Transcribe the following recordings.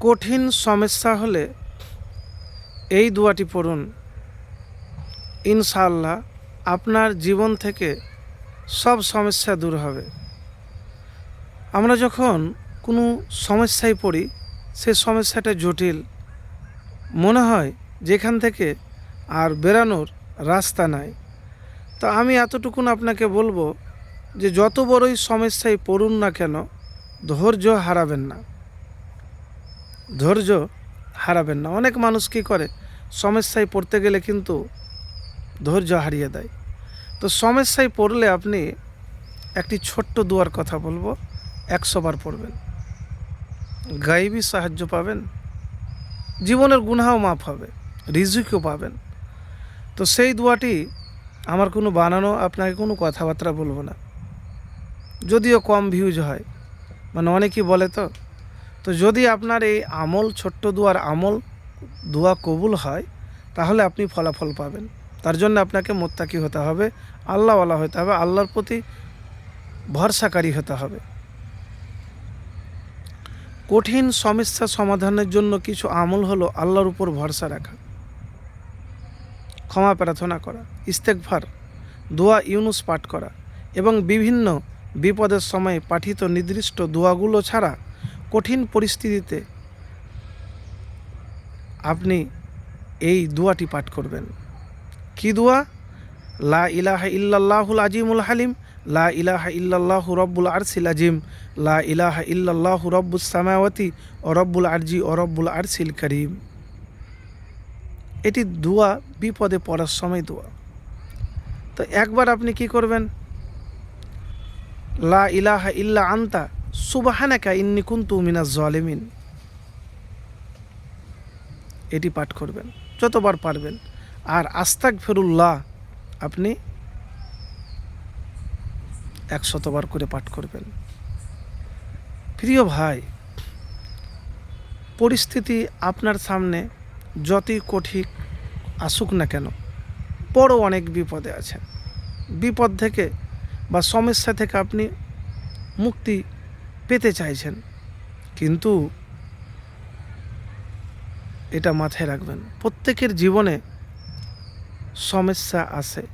কঠিন সমস্যা হলে এই দোয়াটি পড়ুন। ইনশাআল্লাহ আপনার জীবন থেকে সব সমস্যা দূর হবে। আমরা যখন কোনো সমস্যায় পড়ি, সে সমস্যাটা জটিল। মনে হয় যেখান থেকে আর বেরানোর রাস্তা নাই। তো আমি এতটুকুন আপনাকে বলব যে যত বড়ই সমস্যায় পড়ুন না কেন, ধৈর্য হারাবেন না। ধৈর্য হারাবেন না। অনেক মানুষ কী করে? সমস্যায় পড়তে গেলে কিন্তু ধৈর্য হারিয়ে দেয়। তো সমস্যায় পড়লে আপনি একটি ছোট্ট দুয়ার কথা বলব, একশো বার পড়বেন। গাইবি সাহায্য পাবেন, জীবনের গুনাও মাফ হবে, রিজিকও পাবেন। তো সেই দোয়াটি আমার কোনো বানানো, আপনাকে কোনো কথাবার্তা বলব না। যদিও কম ভিউজ হয়। মানে অনেকেই বলে তো তো যদি আপনার এই আমল, ছোট্ট দুয়ার আমল, দোয়া কবুল হয়, তাহলে আপনি ফলাফল পাবেন। তার জন্য আপনাকে মোত্তাকি হতে হবে, আল্লাহওয়ালা হতে হবে, আল্লাহর প্রতি ভরসাকারী হতে হবে। কঠিন সমস্যা সমাধানের জন্য কিছু আমল হলো আল্লাহর উপর ভরসা রাখা। ক্ষমা প্রার্থনা করা ইস্তেকভার দোয়া ইউনুস পাঠ করা এবং বিভিন্ন বিপদের সময় পাঠিত নির্দিষ্ট দোয়াগুলো ছাড়া পরিস্থিতিতে আপনি এই দোয়াটি পাঠ করবেন। কি দোয়া? লা ইলাহা ইল্লাল্লাহুল আজিমুল হালিম, লা ইলাহা ইল্লাল্লাহু রব্বুল আরসিল আজিম লা ইলাহা ইল্লাল্লাহু রব্বুস সামাওয়াতি ও রব্বুল আরজি ও রব্বুল আরসিল করিম। এটি দোয়া, বিপদে পড়ার সময় দোয়া। তো একবার আপনি কি করবেন? লা ইলাহা ইল্লা আন্তা সুবাহানাকা ইন্নি কুন্তু মিনাজ জলেমিন। এটি পাঠ করবেন, যতবার পারবেন। আর আস্তাক ফেরুল্লাহ আপনি একশতবার করে পাঠ করবেন। প্রিয় ভাই, পরিস্থিতি আপনার সামনে যতই কঠিন আসুক না কেন, বড় অনেক বিপদে আছেন। বিপদ থেকে বা সমস্যা থেকে আপনি মুক্তি পেতে চাইছেন, কিন্তু এটা মাথায় রাখবেন, প্রত্যেকের জীবনে সমস্যা আসে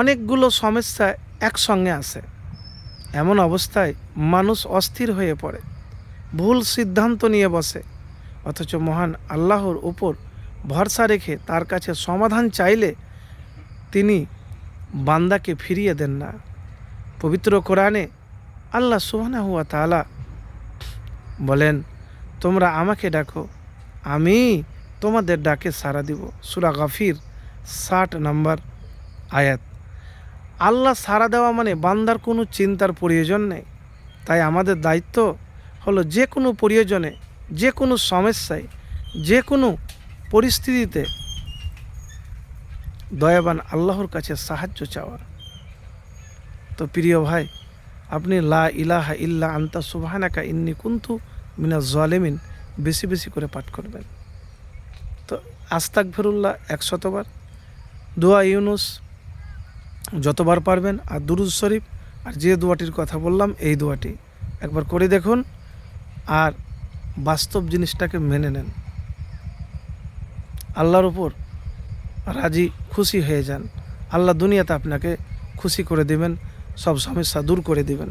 অনেকগুলো সমস্যা একসঙ্গে আসে এমন অবস্থায় মানুষ অস্থির হয়ে পড়ে, ভুল সিদ্ধান্ত নিয়ে বসে, অথচ মহান আল্লাহর উপর ভরসা রেখে তার কাছে সমাধান চাইলে তিনি বান্দাকে ফিরিয়ে দেন না। পবিত্র কোরআনে আল্লাহ সুহানা হুয়া তালা বলেন, তোমরা আমাকে ডাকো, আমি তোমাদের ডাকে সাড়া দিব। সুরা গাফির, ষাট নাম্বার আয়াত। আল্লাহ সাড়া দেওয়া মানে বান্দার কোনো চিন্তার প্রয়োজন নেই। তাই আমাদের দায়িত্ব হলো যে কোনো প্রয়োজনে, যে কোনো সমস্যায়, যে কোনো পরিস্থিতিতে দয়াবান আল্লাহর কাছে সাহায্য চাওয়া। তো প্রিয় ভাই আপনি লা ইলাহা ইল্লা আন্তা সুবহানাকা ইন্নি কুন্তু মিনা জলেমিন, বেশি বেশি করে পাঠ করবেন। তো আস্তাক ফেরুল্লাহ একশতবার। দোয়া ইউনুস যতবার পারবেন, আর দুরুজ শরীফ, আর যে দোয়াটির কথা বললাম, এই দোয়াটি একবার করে দেখুন, আর বাস্তব জিনিসটাকে মেনে নেন। আল্লাহর উপর রাজি, খুশি হয়ে যান। আল্লাহ দুনিয়াতে আপনাকে খুশি করে দিবেন। সব সমস্যা দূর করে দিবেন।